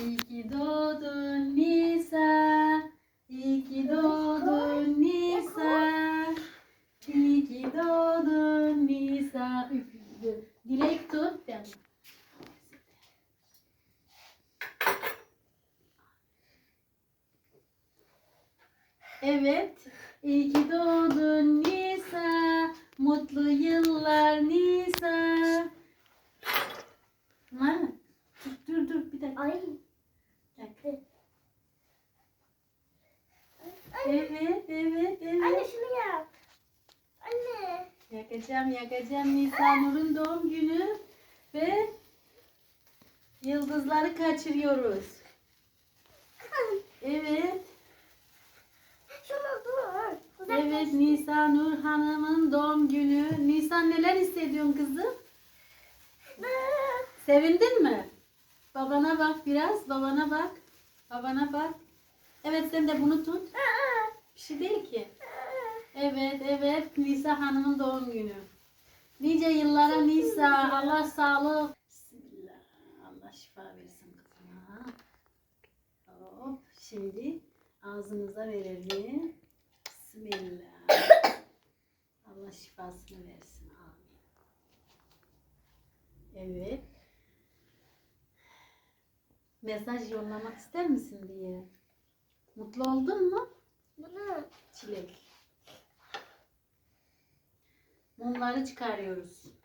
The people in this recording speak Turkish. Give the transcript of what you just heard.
İyi ki doğdun Nisa. İyi ki doğdun Nisa. İyi ki doğdun Nisa. Üf, dur. Dilek tut. Ben. Evet. İyi ki doğdun Nisa. Mutlu yıllar Nisa. Var? Bir dakika. Ay. Bir dakika. Evet evet evet. Anne şunu yap. Anne. Yakacağım yakacağım Nisa Nur'un doğum günü ve yıldızları kaçırıyoruz. Evet. Şunu dur. Evet Nisa Nur Hanım'ın doğum günü. Nisan neler hissediyorsun kızım? Sevindin mi? Babana bak biraz. Babana bak. Babana bak. Evet sen de bunu tut. Bir şey değil ki. Evet evet Nisa Hanım'ın doğum günü. Nice yıllara Nisa. Allah sağlık. Bismillah. Allah şifa versin kızıma. Hop. Şimdi ağzınıza verelim. Bismillah. Allah şifasını versin. Amin. Evet. Mesaj yollamak ister misin diye. Mutlu oldun mu? Bunu. Çilek. Mumları çıkarıyoruz.